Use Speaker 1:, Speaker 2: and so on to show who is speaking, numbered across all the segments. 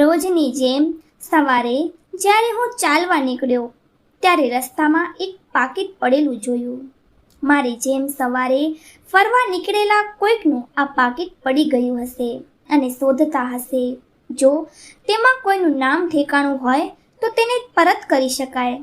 Speaker 1: રોજની જેમ સવારે જ્યારે હું ચાલવા નીકળ્યો, ત્યારે રસ્તામાં એક પાકીટ પડેલું જોયું. મારી જેમ સવારે ફરવા નીકળેલા કોઈકનું આ પાકીટ પડી ગયું હશે અને શોધતા હશે. જો તેમાં કોઈનું નામ ઠેકાણું હોય, તો તેને પરત કરી શકાય.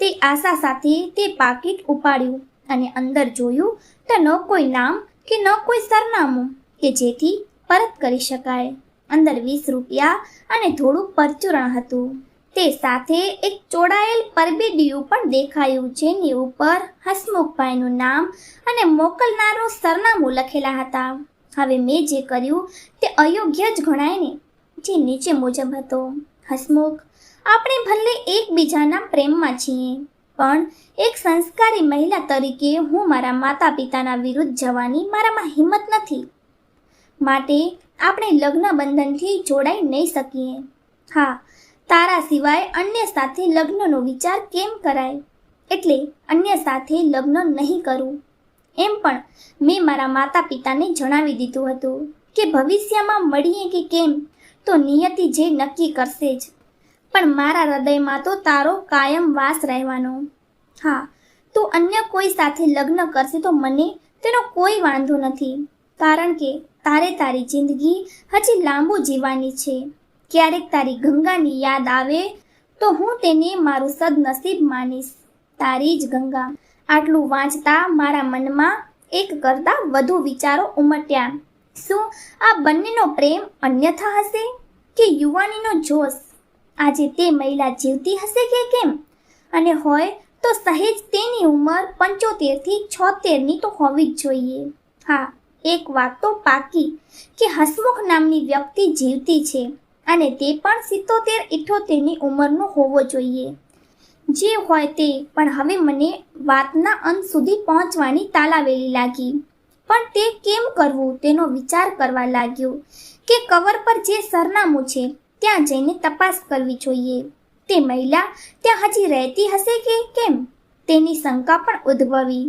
Speaker 1: તે આશા સાથે તે પાકીટ ઉપાડ્યું અને અંદર જોયું તો ન કોઈ નામ કે ન કોઈ સરનામું કે જેથી પરત કરી શકાય. અંદર વીસ રૂપિયા અને થોડું પરચુરણ હતું. તે સાથે એક ચોડાયેલ પરબીડિયું પણ દેખાયું, જેની ઉપર હસમુખભાઈનું નામ અને મોકલનારું સરનામું લખેલા હતા. હવે મેં જે કર્યું તે અયોગ્ય જ ગણાય ને જે નીચે મુજબ હતો. હસમુખ, આપણે ભલે એકબીજાના પ્રેમમાં છીએ, પણ એક સંસ્કારી મહિલા તરીકે હું મારા માતા પિતાના વિરુદ્ધ જવાની મારામાં હિંમત નથી. માટે આપણે લગ્ન બંધનથી જોડાઈ નહીં શકીએ. હા, તારા સિવાય અન્ય સાથે લગ્નનો વિચાર કેમ કરાય? એટલે અન્ય સાથે લગ્ન નહીં કરું. એમ પણ મેં મારા માતા પિતાને જણાવી દીધું હતું કે ભવિષ્યમાં મળીએ કે કેમ તો નિયતિ જે નક્કી કરશે જ. પણ મારા હૃદયમાં તો તારો કાયમ વાસ રહેવાનો. હા, તું અન્ય કોઈ સાથે લગ્ન કરશે તો મને તેનો કોઈ વાંધો નથી. કારણ કે તારે તારી જિંદગી હજી લાંબુ જીવવાની છે. ક્યારેક તારી ગંગાની યાદ આવે તો હું તેને મારું સદનસીબ માનીશ. તારી જ ગંગા. આટલું વાંચતા મારા મનમાં એક કરતાં વધુ વિચારો ઉમટ્યા. શું આ બંનેનો પ્રેમ અન્યથા હશે કે યુવાનીનો જોશ? આજે તે મહિલા જીવતી હશે કે કેમ? અને હોય તો સહેજ તેની ઉંમર પંચોતેરથી છોતેરની તો હોવી જ જોઈએ. હા એક વાત તો પાકી કે હસમુખ નામની વ્યક્તિ જીવતી છે અને તે પણ સિત્તોતેર ઇઠોતેરની ઉંમરનો હોવો જોઈએ. જે હોય તે, પણ હવે મને વાતના અંત સુધી પહોંચવાની તાલાવેલી લાગી. પણ તે કેમ કરવું તેનો વિચાર કરવા લાગ્યો કે કવર પર જે સરનામું છે, ત્યાં જઈને તપાસ કરવી જોઈએ. તે મહિલા ત્યાં હજી રહેતી હશે કે કેમ? તેની શંકા પણ ઉદ્ભવી.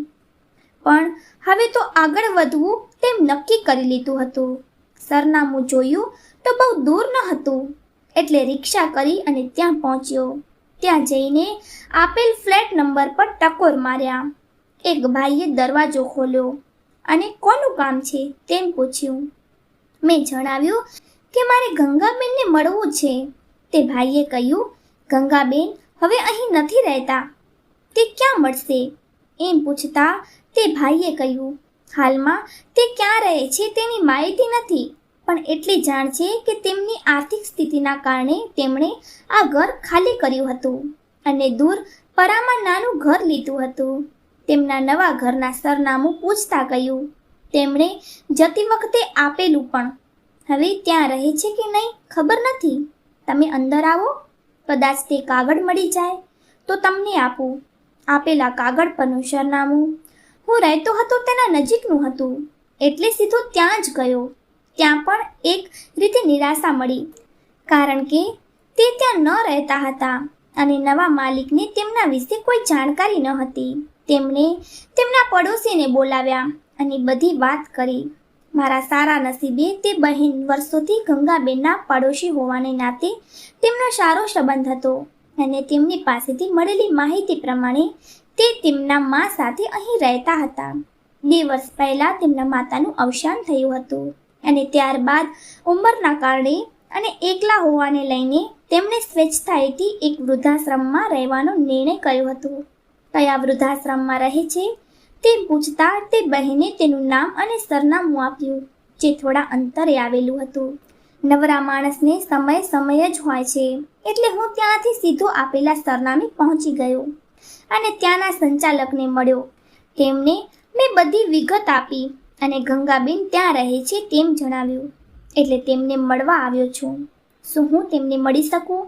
Speaker 1: પણ હવે તો આગળ વધવું નક્કી કરી લીધું હતું. સરનામું જોયું તો બહુ દૂર ન હતું. એટલે રિક્ષા કરી અને ત્યાં પહોંચ્યો. ત્યાં જઈને આપેલ ફ્લેટ નંબર પર ટકોર માર્યા. એક ભાઈએ દરવાજો ખોલ્યો. અને કોનું કામ છે? તેમ પૂછ્યું. મેં જણાવ્યું કે મારે ગંગાબેનને મળવું છે. તે ભાઈએ કહ્યું, ગંગાબેન, હવે અહીં નથી રહેતા. તે ક્યાં મળશે? એમ પૂછતા તે ભાઈએ કહ્યું હાલમાં તે ક્યાં રહે છે તેની માહિતી નથી, પણ એટલી જાણ છે કે તેમની આર્થિક સ્થિતિના કારણે તેમણે આ ઘર ખાલી કર્યું હતું અને દૂર પરામાં નાનું ઘર લીધું હતું. તેમના નવા ઘરના સરનામું પૂછતા કહ્યું, તેમણે જતી વખતે આપેલું પણ. હવે ત્યાં રહે છે કે નહીં ખબર નથી. તમે અંદર આવો. કદાચ તે કાગળ મળી જાય તો તમને આપું. આપેલા કાગળ પરનું સરનામું હું રહેતો હતો તેના નજીકનું હતું. એટલે સીધો ત્યાં જ ગયો. ત્યાં પણ એક રીતે નિરાશા મળી. કારણ કે તે ત્યાં ન રહેતા હતા અને નવા માલિકને તેમના વિશે કોઈ જાણકારી ન હતી. તેમણે તેમના પડોશીને બોલાવ્યા અને બધી વાત કરી. મારા સારા નસીબે તે બહેન વર્ષોથી ગંગાબેનના પડોશી હોવાને નાતે તેમનો સારો સંબંધ હતો અને તેમની પાસેથી મળેલી માહિતી પ્રમાણે તે તેમના મા સાથે અહીં રહેતા હતા. બે વર્ષ પહેલાં તેમના માતાનું અવસાન થયું હતું અને ત્યારબાદ ઉંમરના કારણે અને એકલા હોવાને લઈને તેમણે સ્વેચ્છાએથી એક વૃદ્ધાશ્રમમાં રહેવાનો નિર્ણય કર્યો હતો. કયા વૃદ્ધાશ્રમમાં રહે છે તે પૂછતા તે બહેને તેનું નામ અને સરનામું આપ્યું, જે થોડા અંતરે આવેલું હતું. નવરા માણસને સમય સમય જ હોય છે, એટલે હું ત્યાંથી સીધો આપેલા સરનામે પહોંચી ગયો. અને ત્યાંના સંચાલકને મળ્યો. તેમને મેં બધી વિગત આપી અને ગંગાબેન ત્યાં રહે છે તેમ જણાવ્યું. એટલે તેમને મળવા આવ્યો છું. શું હું તેમને મળી શકું?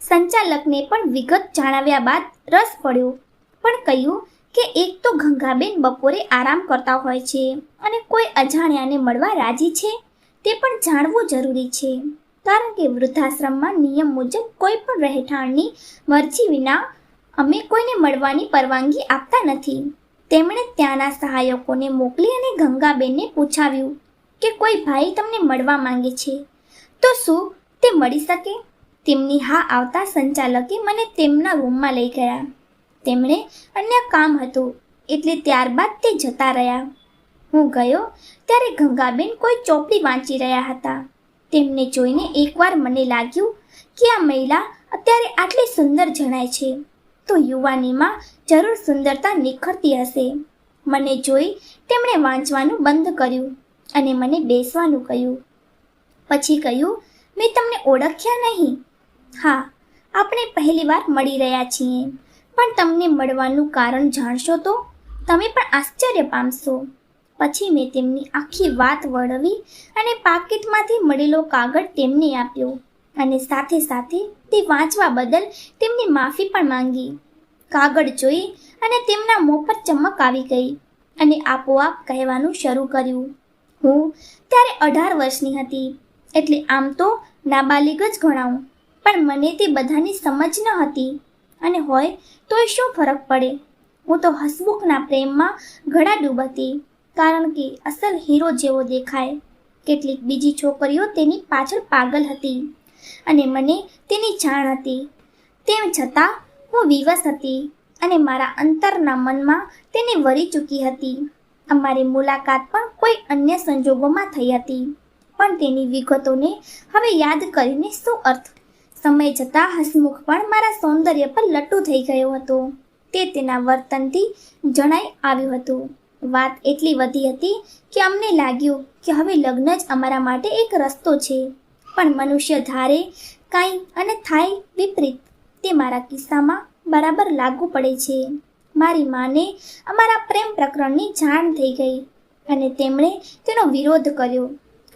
Speaker 1: સંચાલકને પણ વિગત જણાવ્યા બાદ રસ પડ્યો. પણ કહ્યું કે એક તો ગંગાબેન બપોરે આરામ કરતા હોય છે અને કોઈ અજાણ્યાને મળવા રાજી છે, તે પણ જાણવું જરૂરી છે. કારણ કે વૃદ્ધાશ્રમમાં નિયમ મુજબ કોઈ પણ રહેઠાણની મરજી વિના અમે કોઈને મળવાની પરવાનગી આપતા નથી. તેમણે ત્યાંના સહાયકોને મોકલી અને ગંગાબેનને પૂછાવ્યું કે કોઈ ભાઈ તમને મળવા માંગે છે? તો શું તે મળી શકે? તેમની હા આવતા સંચાલકે મને તેમના રૂમમાં લઈ ગયા. તેમણે અન્ય કામ હતું એટલે ત્યારબાદ તે જતા રહ્યા. હું ગયો ત્યારે ગંગાબેન કોઈ ચોપડી વાંચી રહ્યા હતા. તેમને જોઈને એકવાર મને લાગ્યું કે આ મહિલા અત્યારે આટલી સુંદર જણાય છે. તો યુવાનીમાં જરૂર સુંદરતા નિખરતી હશે. મને જોઈ તેમણે વાંચવાનું બંધ કર્યું અને મને બેસવાનું કહ્યું. પછી કહ્યું, મેં તમને ઓળખ્યા નહીં. હા, આપણે પહેલીવાર મળી રહ્યા છીએ. પણ તમને મળવાનું કારણ જાણશો તો? તમે પણ આશ્ચર્ય પામશો. પછી મેં તેમની આખી વાત વળવી અને પાકીટમાંથી મળેલો કાગળ તેમને આપ્યો. અને સાથે સાથે તે વાંચવા બદલ તેમની માફી પણ માંગી. કાગળ જોઈ અને તેમના મોં પર ચમક આવી ગઈ અને આપોઆપ કહેવાનું શરૂ કર્યું. હું ત્યારે અઢાર વર્ષની હતી, એટલે આમ તો નાબાલિગ જ ગણાવું પણ મને તે બધાની સમજ ન હતી. અને હોય તોય શું ફરક પડે? હું તો હસમુખના પ્રેમમાં ગળાડૂબ હતી, કારણ કે અસલ હીરો જેવો દેખાય. કેટલીક બીજી છોકરીઓ તેની પાછળ પાગલ હતી. અને મને તેની જાણ હતી. તેમ છતાં હું વિવશ હતી અને મારા અંતરના મનમાં તેને વરી ચૂકી હતી. અમારી મુલાકાત પણ કોઈ અન્ય સંજોગોમાં થઈ હતી. પણ તેની વિગતોને હવે યાદ કરીને શું અર્થ? સમય જતાં હસમુખ પણ મારા સૌંદર્ય પર લટ્ટુ થઈ ગયો હતો. તે તેના વર્તનથી જણાઈ આવ્યું હતું. વાત એટલી વધી હતી કે અમને લાગ્યું કે હવે લગ્ન જ અમારા માટે એક રસ્તો છે. પણ મનુષ્ય ધારે કાંઈ અને થાય વિપરીત. તે મારા કિસ્સામાં બરાબર લાગુ પડે છે. મારી માને અમારા પ્રેમ પ્રકરણની જાણ થઈ ગઈ અને તેમણે તેનો વિરોધ કર્યો,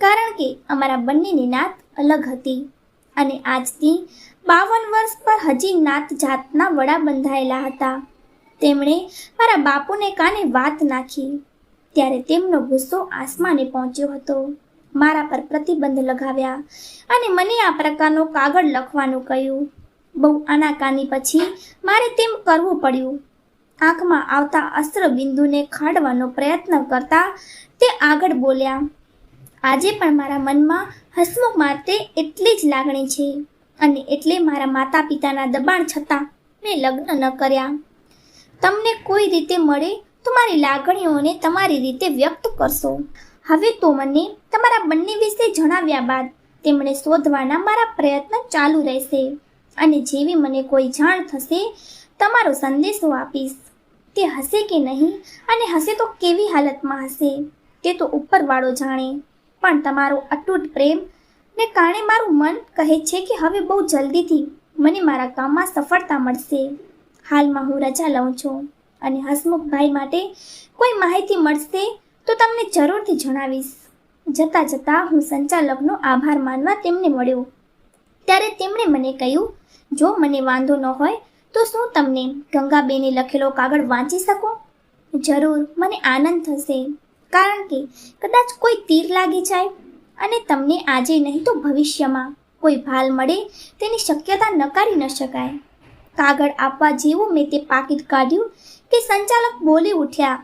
Speaker 1: કારણ કે અમારા બંનેની નાત અલગ હતી અને આજથી બાવન વર્ષ પર હજી નાત જાતના વડા બંધાયેલા હતા. તેમણે મારા બાપુને કાને વાત નાખી, ત્યારે તેમનો ગુસ્સો આસમાને પહોંચ્યો હતો. મારા પર પ્રતિબંધ લગાવ્યા અને મને આ પ્રકારનો કાગળ લખવાનું કહ્યું. બહુ આનાકાની પછી મારે તેમ કરવું પડ્યું. આંખમાં આવતા અસ્ત્ર બિંદુને ખાડવાનો પ્રયત્ન કરતા તે આગળ બોલ્યા, આજે પણ મારા મનમાં હસમુખ માટે એટલી જ લાગણી છે અને એટલે મારા માતા પિતાના દબાણ છતાં મેં લગ્ન ન કર્યા. તમને કોઈ રીતે મળે તો મારી લાગણીઓને તમારી રીતે વ્યક્ત કરશો. હવે તો મને તમારા બંને વિશે જણાવ્યા બાદ તેમણે શોધવાના મારા પ્રયત્ન ચાલુ રહેશે. અને જેવી મને કોઈ જાણ થશે, તમારો સંદેશો આપીશ. તે હશે કે નહીં અને હશે તો કેવી હાલતમાં હશે, તે તો ઉપરવાળો જાણે. પણ તમારો અતૂટ પ્રેમ ને કારણે મારું મન કહે છે કે હવે બહુ જલ્દીથી મને મારા કામમાં સફળતા મળશે. હાલમાં હું રજા લઉં છું અને હસમુખભાઈ માટે કોઈ માહિતી મળશે તો તમને જરૂરથી જણાવીશ. જતાં જતાં હું સંચાલકનો આભાર માનવા તેમને મળ્યો. ત્યારે તેમણે મને કહ્યું, જો મને વાંધો ન હોય, તો શું તમને ગંગાબેને લખેલો કાગળ વાંચી શકો? જરૂર, મને આનંદ થશે. કારણ કે કદાચ કોઈ તીર લાગી જાય અને તમને આજે નહીં તો ભવિષ્યમાં કોઈ ભાલ મળે તેની શક્યતા નકારી ન શકાય. કાગળ આપવા જેવું મેં તે પાકીટ કાઢ્યું કે સંચાલક બોલી ઉઠ્યા,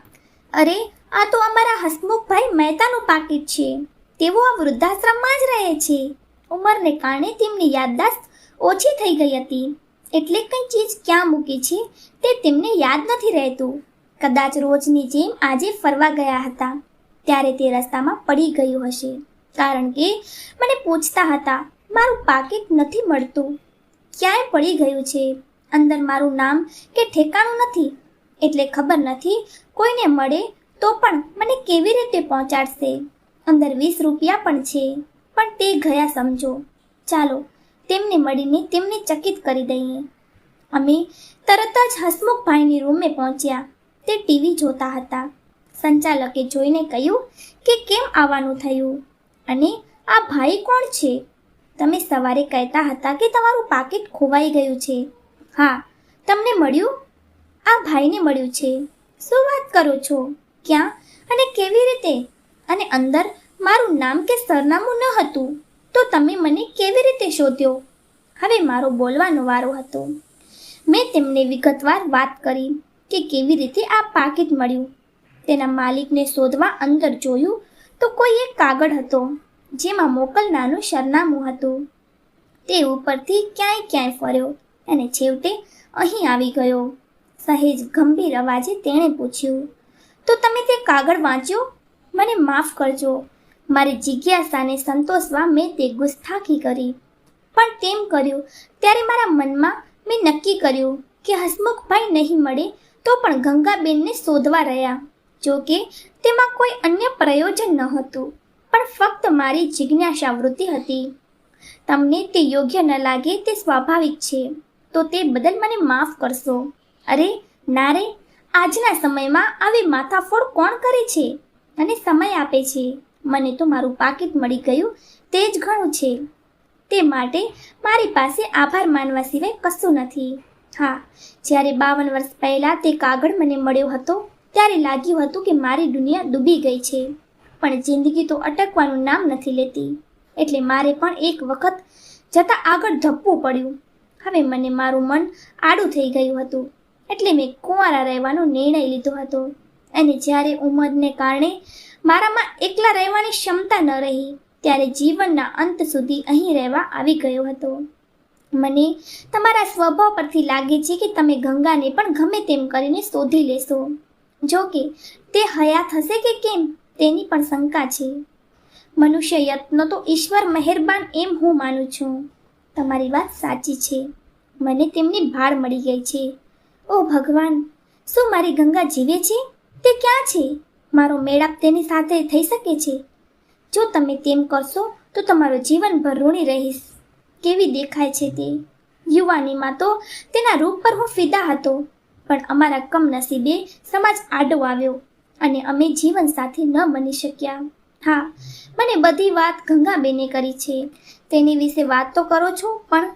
Speaker 1: અરે આ તો અમારા હસમુખભાઈ મહેતાનું પાકીટ છે. તેઓ આ વૃદ્ધાશ્રમમાં જ રહે છે. ઉંમરને કારણે તેમની યાદદાસ્ત ઓછી થઈ ગઈ હતી. એટલે કંઈ ચીજ ક્યાં મૂકી છે તે તેમને યાદ નથી રહેતું. કદાચ રોજની જેમ આજે ફરવા ગયા હતા. ત્યારે તે રસ્તામાં પડી ગયું હશે. કારણ કે મને પૂછતા હતા, મારું પાકીટ નથી મળતું. ક્યાંય પડી ગયું છે? અંદર મારું નામ કે ઠેકાણું નથી? એટલે ખબર નથી કોઈને મળે તો પણ મને કેવી રીતે પહોંચાડશે? અંદર વીસ રૂપિયા પણ છે. પણ તે ગયા સમજો. ચાલો, તેમને મળીને તેમને ચકિત કરી દઈએ. અમે તરત જ હસમુખભાઈની રૂમે પહોંચ્યા. તે ટીવી જોતા હતા. સંચાલકે જોઈને કહ્યું કે કેમ આવવાનું થયું? અને, આ ભાઈ કોણ છે? તમે સવારે કહેતા હતા કે તમારું પાકીટ ખોવાઈ ગયું છે. હા, તમને મળ્યું? આ ભાઈને મળ્યું છે. શું વાત કરો છો? ક્યાં અને કેવી રીતે? અને અંદર મારું નામ કે સરનામું ન હતું, તો તમે મને કેવી રીતે શોધ્યો? હવે મારો બોલવાનો વારો હતો. મેં તેમને વિગતવાર વાત કરી કે કેવી રીતે આ પાકીટ મળ્યું. તેના માલિકને શોધવા અંદર જોયું તો કોઈ એક કાગળ હતો, જેમાં મોકલનારનું સરનામું હતું. તે ઉપરથી ક્યાંય ક્યાંય ફર્યો અને છેવટે અહીં આવી ગયો. સહેજ ગંભીર અવાજે તેણે પૂછ્યું તો તમે તે કાગળ વાંચ્યો મને માફ કરજો. મારી જિજ્ઞાસાને સંતોષવા મેં તે ગુસ્તાખી કરી. પણ તેમ કર્યું, ત્યારે મારા મનમાં મેં નક્કી કર્યું કે હસમુખભાઈ નહીં મળે તો પણ ગંગાબેનને શોધવા રહ્યા. જો કે તેમાં કોઈ અન્ય પ્રયોજન ન હતું, પણ ફક્ત મારી જિજ્ઞાસા વૃત્તિ હતી. તમને તે યોગ્ય ન લાગે તે સ્વાભાવિક છે. તો તે બદલ મને માફ કરશો. અરે, ના રે આજના સમયમાં આવી માથાફોડ કોણ કરે છે? અને સમય આપે છે. મને તો મારું પાકીટ મળી ગયું. તે જ ઘણું છે. તે માટે મારી પાસે આભાર માનવા સિવાય કશું નથી. હા, જ્યારે બાવન વર્ષ પહેલાં તે કાગળ મને મળ્યો હતો, ત્યારે લાગ્યું હતું કે મારી દુનિયા ડૂબી ગઈ છે. પણ જિંદગી તો અટકવાનું નામ નથી લેતી. એટલે મારે પણ એક વખત જતાં આગળ ધપવું પડ્યું. હવે મને મારું મન આડું થઈ ગયું હતું. એટલે મેં કુંવારા રહેવાનો નિર્ણય લીધો હતો. અને જ્યારે ઉંમરને કારણે મારામાં એકલા રહેવાની ક્ષમતા ન રહી, ત્યારે જીવનના અંત સુધી અહીં રહેવા આવી ગયો હતો. મને તમારા સ્વભાવ પરથી લાગે છે કે તમે ગંગાને પણ ગમે તેમ કરીને શોધી લેશો. જો કે, તે હયાત હશે કે કેમ, તેની પણ શંકા છે. મનુષ્ય યત્ન તો ઈશ્વર મહેરબાન એમ હું માનું છું. તમારી વાત સાચી છે. મને તેમની ભાળ મળી ગઈ છે. ઓ ભગવાન, શું મારી ગંગા જીવે છે? તે ક્યાં છે? મારો મેળાપ તેની સાથે થઈ શકે છે? જો તમે તેમ કરશો, તો તમારો જીવનભર ઋણી રહીશ. કેવી દેખાય છે તે? યુવાનીમાં તો તેના રૂપ પર હું ફિદા હતો, પણ અમારા કમનસીબે સમાજ આડો આવ્યો અને અમે જીવન સાથી ન બની શક્યા. હા, મને બધી વાત ગંગાબેને કરી છે. તેની વિશે વાત તો કરો છો, પણ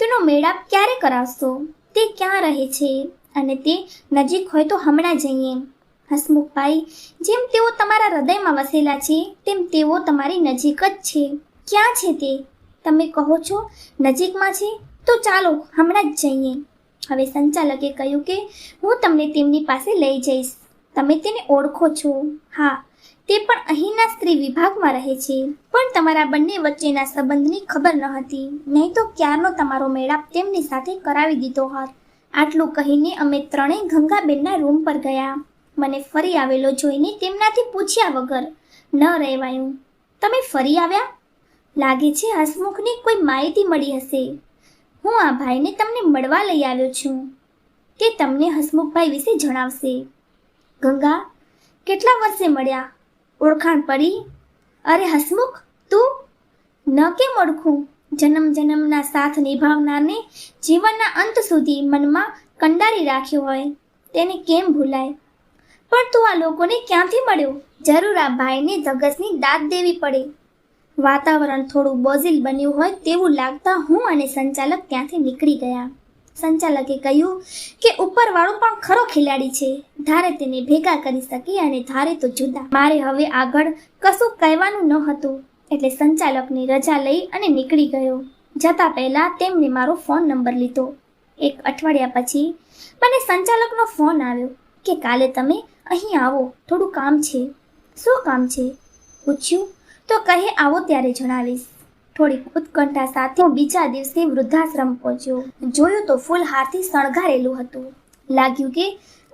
Speaker 1: તેનો મેળાપ ક્યારે કરાવશો? તે ક્યાં રહે છે? અને તે નજીક હોય તો હમણાં જઈએ. હસમુખભાઈ, જેમ તેઓ તમારા હૃદયમાં વસેલા છે, તેમ તેઓ તમારી નજીક જ છે. ક્યાં છે તે? તમે કહો છો નજીકમાં છે? તો ચાલો હમણાં જ જઈએ. હવે સંચાલકે કહ્યું કે હું તમને તેમની પાસે લઈ જઈશ. તમે તેને ઓળખો છો. હા તે પણ અહીંના સ્ત્રી વિભાગમાં રહે છે. પણ તમારા બંને વચ્ચેના સંબંધની ખબર ન હતી. નહીં તો ક્યારનો તમારો મેળાપ તેમની સાથે કરાવી દીધો હોત. આટલું કહીને અમે ત્રણેય ગંગાબેનના રૂમ પર ગયા. મને ફરી આવેલો જોઈને તેમનાથી પૂછ્યા વગર, ન રહેવાયું. તમે ફરી આવ્યા? લાગે છે હસમુખને કોઈ માહિતી મળી હશે. હું આ ભાઈને તમને મળવા લઈ આવ્યો છું. તે તમને હસમુખભાઈ વિશે જણાવશે. ગંગા, કેટલા વર્ષે મળ્યા? ઓળખાણ પડી. અરે હસમુખ, તું? ન કેમ ઓળખું? જન્મ જન્મના સાથ નિભાવનારને જીવનના અંત સુધી મનમાં કંડારી રાખ્યો હોય, તેને કેમ ભૂલાય? પણ તું આ લોકોને ક્યાંથી મળ્યો? જરૂર આ ભાઈને જગસની દાદ દેવી પડે. વાતાવરણ થોડું બોઝિલ બન્યું હોય તેવું લાગતા હું અને સંચાલક ત્યાંથી નીકળી ગયા. સંચાલકે કહ્યું કે ઉપરવાળો પણ ખરો ખેલાડી છે. ધારે તેને ભેગા કરી શકે અને ધારે તો જુદા. મારે હવે આગળ કશું કહેવાનું ન હતું. એટલે સંચાલકની રજા લઈ અને નીકળી ગયો. જતા પહેલા તેમણે મારો ફોન નંબર લીધો. એક અઠવાડિયા પછી મને સંચાલકનો ફોન આવ્યો કે, કાલે તમે અહીં આવો. થોડું કામ છે. શું કામ છે? પૂછ્યું. તો કહે, આવો ત્યારે જણાવીશ. થોડીક ઉત્કંઠા સાથે હું બીજા દિવસે વૃદ્ધાશ્રમ પહોંચ્યો. જોયું તો ફૂલ હાથી શણગારેલું હતું. લાગ્યું કે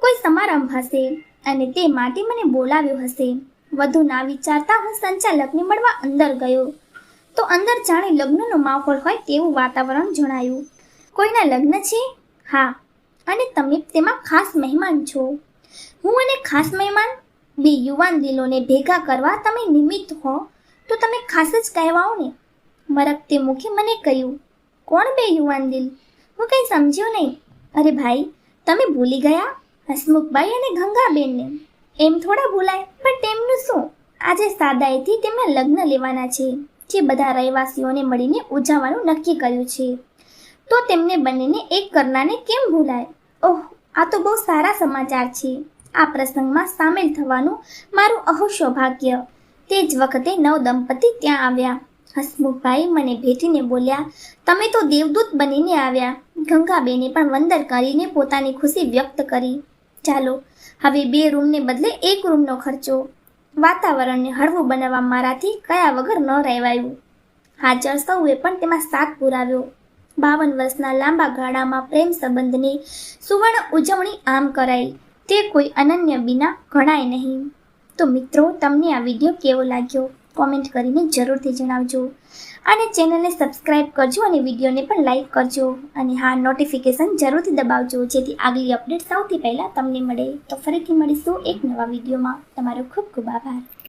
Speaker 1: કોઈ સમારંભ હશે અને તે માટે મને બોલાવ્યો હશે. વધુ ના વિચારતા હું સંચાલકને મળવા અંદર ગયો. તો અંદર જાણે લગ્નનો માહોલ હોય તેવું વાતાવરણ જણાયું. કોઈના લગ્ન છે? હા. અને તમે તેમાં ખાસ મહેમાન છો. હું અને ખાસ મહેમાન બે યુવાન દિલોને ભેગા કરવા તમે નિમિત્ત હો. તો તમે ખાસ જ કહેવાઓ ને મરકતે મુખે મને કહ્યું, કોણ બે યુવાન દિલ? હું કંઈ સમજ્યો નહીં. અરે ભાઈ, તમે ભૂલી ગયા? હસમુખભાઈ અને ગંગાબેનને. એમ થોડા ભૂલાય, પણ તેમનું શું? આજે સાદાઈથી તેમના લગ્ન લેવાના છે, જે બધા રહેવાસીઓને મળીને ઉજવવાનું નક્કી કર્યું છે. તો તેમને બંનેને એક કરનારને કેમ ભૂલાય? ઓહ, આ તો બહુ સારા સમાચાર છે. આ પ્રસંગમાં સામેલ થવાનું મારું અહો સૌભાગ્ય તે જ વખતે નવ દંપતી ત્યાં આવ્યા. હસમુખભાઈ મને ભેટીને બોલ્યા, તમે તો દેવદૂત બનીને આવ્યા. ગંગાબેને પણ વંદર કરીને પોતાની ખુશી વ્યક્ત કરી. ચાલો, હવે બે રૂમને બદલે એક રૂમનો ખર્ચો. વાતાવરણને હળવું બનાવવા મારાથી કયા વગર ન રહેવાયું. હાજર સૌએ પણ તેમાં સાથ પુરાવ્યો. બાવન વર્ષના લાંબા ગાળામાં પ્રેમ સંબંધની સુવર્ણ ઉજવણી આમ કરાઈ. તે કોઈ અનન્ય વિના ગણાય નહીં. તો મિત્રો, તમને આ વીડિયો કેવો લાગ્યો? કોમેન્ટ કરીને જરૂરથી જણાવજો. અને ચેનલને સબસ્ક્રાઇબ કરજો અને વિડીયોને પણ લાઈક કરજો. અને હા, નોટિફિકેશન જરૂરથી દબાવજો, જેથી આગલી અપડેટ સૌથી પહેલાં તમને મળે. તો ફરીથી મળીશું એક નવા વિડીયોમાં. તમારો ખૂબ ખૂબ આભાર.